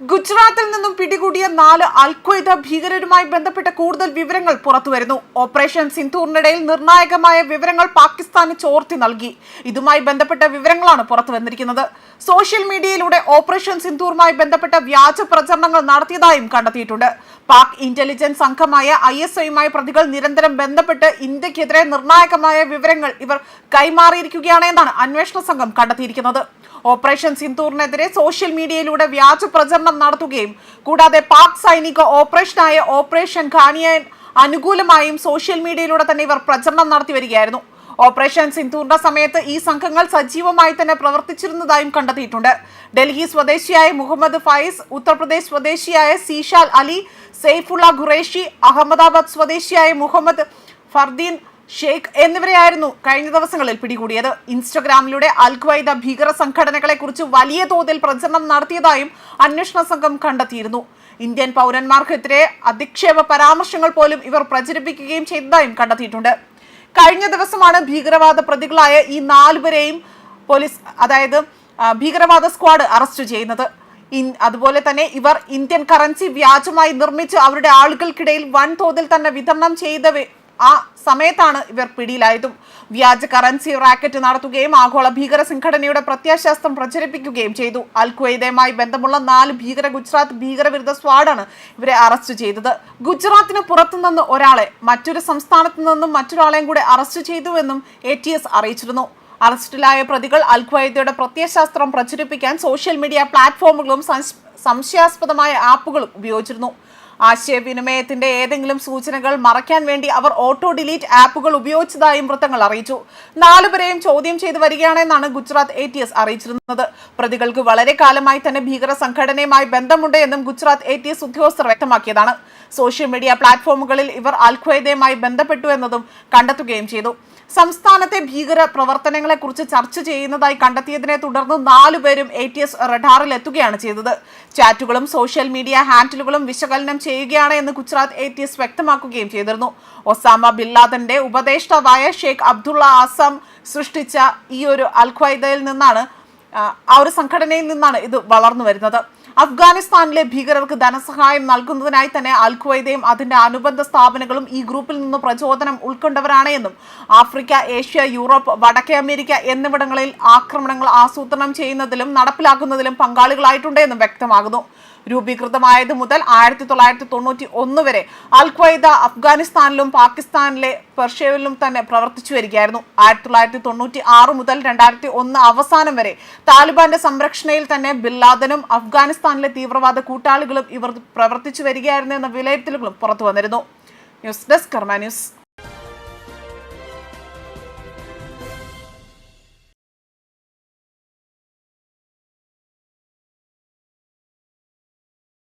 ഗുജറാത്തിൽ നിന്നും പിടികൂടിയ നാല് അൽഖ്വയ്ദ ഭീകരരുമായി ബന്ധപ്പെട്ട കൂടുതൽ വിവരങ്ങൾ പുറത്തുവരുന്നു. ഓപ്പറേഷൻ സിന്ധൂറിനിടയിൽ നിർണായകമായ വിവരങ്ങൾ പാകിസ്ഥാന് ചോർത്തി നൽകി. ഇതുമായി ബന്ധപ്പെട്ട വിവരങ്ങളാണ് പുറത്തു വന്നിരിക്കുന്നത് സോഷ്യൽ മീഡിയയിലൂടെ ഓപ്പറേഷൻ സിന്ധൂറുമായി ബന്ധപ്പെട്ട വ്യാജ പ്രചരണങ്ങൾ നടത്തിയതായും കണ്ടെത്തിയിട്ടുണ്ട്. പാക് ഇന്റലിജൻസ് സംഘമായ ഐ എസ് ഐയുമായി പ്രതികൾ നിരന്തരം ബന്ധപ്പെട്ട് ഇന്ത്യക്കെതിരെ നിർണായകമായ വിവരങ്ങൾ ഇവർ കൈമാറിയിരിക്കുകയാണ് എന്നാണ് അന്വേഷണ സംഘം കണ്ടെത്തിയിരിക്കുന്നത്. ഓപ്പറേഷൻ സിന്ധൂറിനെതിരെ സോഷ്യൽ മീഡിയയിലൂടെ വ്യാജ പ്രചരണം നടത്തുകയും കൂടാതെ പാക് സൈനിക ഓപ്പറേഷനായ ഓപ്പറേഷൻ ഖാനിയൻ അനുകൂലമായും സോഷ്യൽ മീഡിയയിലൂടെ തന്നെ ഇവർ പ്രചരണം നടത്തി വരികയായിരുന്നു. ഓപ്പറേഷൻ സിന്ധൂറിന്റെ സമയത്ത് ഈ സംഘങ്ങൾ സജീവമായി തന്നെ പ്രവർത്തിച്ചിരുന്നതായും കണ്ടെത്തിയിട്ടുണ്ട്. ഡൽഹി സ്വദേശിയായ മുഹമ്മദ് ഫൈസ് ഉത്തർപ്രദേശ് സ്വദേശിയായ സീഷാൽ അലി സെയ്ഫുള്ള ഖുറേഷി അഹമ്മദാബാദ് സ്വദേശിയായ മുഹമ്മദ് ഫർദീൻ ഷെയ്ഖ് എന്നിവരെയായിരുന്നു കഴിഞ്ഞ ദിവസങ്ങളിൽ പിടികൂടിയത്. ഇൻസ്റ്റഗ്രാമിലൂടെ അൽഖ്വൈദ ഭീകര സംഘടനകളെ കുറിച്ച് വലിയ തോതിൽ പ്രചരണം നടത്തിയതായും അന്വേഷണ സംഘം കണ്ടെത്തിയിരുന്നു. ഇന്ത്യൻ പൗരന്മാർക്കെതിരെ അധിക്ഷേപ പരാമർശങ്ങൾ പോലും ഇവർ പ്രചരിപ്പിക്കുകയും ചെയ്തതായും കണ്ടെത്തിയിട്ടുണ്ട്. കഴിഞ്ഞ ദിവസമാണ് ഭീകരവാദ പ്രതികളായ ഈ നാലുപേരെയും പോലീസ് അതായത് ഭീകരവാദ സ്ക്വാഡ് അറസ്റ്റ് ചെയ്യുന്നത്. അതുപോലെ തന്നെ ഇവർ ഇന്ത്യൻ കറൻസി വ്യാജമായി നിർമ്മിച്ച് അവരുടെ ആളുകൾക്കിടയിൽ വൻതോതിൽ തന്നെ വിതരണം ചെയ്ത ആ സമയത്താണ് ഇവർ പിടിയിലായതും. വ്യാജ കറൻസി റാക്കറ്റ് നടത്തുകയും ആഗോള ഭീകര സംഘടനയുടെ പ്രത്യാശാസ്ത്രം പ്രചരിപ്പിക്കുകയും ചെയ്തു. അൽ ഖ്വയ്ദയുമായി ബന്ധമുള്ള നാല് ഭീകര ഗുജറാത്ത് ഭീകരവിരുദ്ധ സ്വാഡാണ് ഇവരെ അറസ്റ്റ് ചെയ്തത്. ഗുജറാത്തിന് പുറത്തുനിന്ന് ഒരാളെ മറ്റൊരു സംസ്ഥാനത്തു നിന്നും മറ്റൊരാളെയും കൂടെ അറസ്റ്റ് ചെയ്തുവെന്നും എ ടി എസ് അറിയിച്ചിരുന്നു. അറസ്റ്റിലായ പ്രതികൾ അൽ ഖ്വയ്ദയുടെ പ്രത്യയശാസ്ത്രം പ്രചരിപ്പിക്കാൻ സോഷ്യൽ മീഡിയ പ്ലാറ്റ്ഫോമുകളും സംശയാസ്പദമായ ആപ്പുകളും ഉപയോഗിച്ചിരുന്നു. ആശയവിനിമയത്തിന്റെ ഏതെങ്കിലും സൂചനകൾ മറയ്ക്കാൻ വേണ്ടി അവർ ഓട്ടോ ഡിലീറ്റ് ആപ്പുകൾ ഉപയോഗിച്ചതായും വൃത്തങ്ങൾ അറിയിച്ചു. നാലുപേരെയും ചോദ്യം ചെയ്തു വരികയാണെന്നാണ് ഗുജറാത്ത് എ ടി എസ് അറിയിച്ചിരുന്നത്. പ്രതികൾക്ക് വളരെ കാലമായി തന്നെ ഭീകര സംഘടനയുമായി ബന്ധമുണ്ട് എന്നും ഗുജറാത്ത് എ ടി എസ് ഉദ്യോഗസ്ഥർ വ്യക്തമാക്കിയതാണ്. സോഷ്യൽ മീഡിയ പ്ലാറ്റ്ഫോമുകളിൽ ഇവർ അൽഖ്വയ്ദയുമായി ബന്ധപ്പെട്ടു എന്നതും കണ്ടെത്തുകയും ചെയ്തു. സംസ്ഥാനത്തെ ഭീകര പ്രവർത്തനങ്ങളെക്കുറിച്ച് ചർച്ച ചെയ്യുന്നതായി കണ്ടെത്തിയതിനെ തുടർന്ന് നാലുപേരും എ ടി എസ് റഡാറിൽ എത്തുകയാണ് ചെയ്തത്. ചാറ്റുകളും സോഷ്യൽ മീഡിയ ഹാൻഡിലുകളും വിശകലനം ചെയ്യുകയാണ് എന്ന് ഗുജറാത്ത് എ ടി എസ് വ്യക്തമാക്കുകയും ചെയ്തിരുന്നു. ഒസാമ ബില്ലാദന്റെ ഉപദേഷ്ടാവായ ഷെയ്ഖ് അബ്ദുള്ള ആസം സൃഷ്ടിച്ച ഈ ഒരു അൽഖ്വയ്ദയിൽ നിന്നാണ് ആ, ഒരു സംഘടനയിൽ നിന്നാണ് ഇത് വളർന്നു വരുന്നത്. അഫ്ഗാനിസ്ഥാനിലെ ഭീകരർക്ക് ധനസഹായം നൽകുന്നതിനായി തന്നെ അൽ ഖ്വയ്ദയും അതിന്റെ അനുബന്ധ സ്ഥാപനങ്ങളും ഈ ഗ്രൂപ്പിൽ നിന്ന് പ്രചോദനം ഉൾക്കൊണ്ടവരാണ് എന്നും ആഫ്രിക്ക ഏഷ്യ യൂറോപ്പ് വടക്കേ അമേരിക്ക എന്നിവിടങ്ങളിൽ ആക്രമണങ്ങൾ ആസൂത്രണം ചെയ്യുന്നതിലും നടപ്പിലാക്കുന്നതിലും പങ്കാളികളായിട്ടുണ്ട് എന്നും വ്യക്തമാകുന്നു. രൂപീകൃതമായത് മുതൽ ആയിരത്തി തൊള്ളായിരത്തി തൊണ്ണൂറ്റി ഒന്ന് വരെ. അൽ ഖ്വയ്ദ അഫ്ഗാനിസ്ഥാനിലും പാകിസ്ഥാനിലെ പെർഷ്യയിലും തന്നെ പ്രവർത്തിച്ചു വരികയായിരുന്നു. ആയിരത്തി തൊള്ളായിരത്തി തൊണ്ണൂറ്റി ആറ് മുതൽ രണ്ടായിരത്തി ഒന്ന് അവസാനം വരെ താലിബാന്റെ സംരക്ഷണയിൽ തന്നെ ബില്ലാദനും അഫ്ഗാനിസ്ഥാനിലെ തീവ്രവാദ കൂട്ടാളികളും ഇവർ പ്രവർത്തിച്ചു വരികയായിരുന്നു എന്ന വിലയിരുത്തലുകളും പുറത്തു വന്നിരുന്നു ന്യൂസ് ഡെസ്ക് കർമ്മ ന്യൂസ്.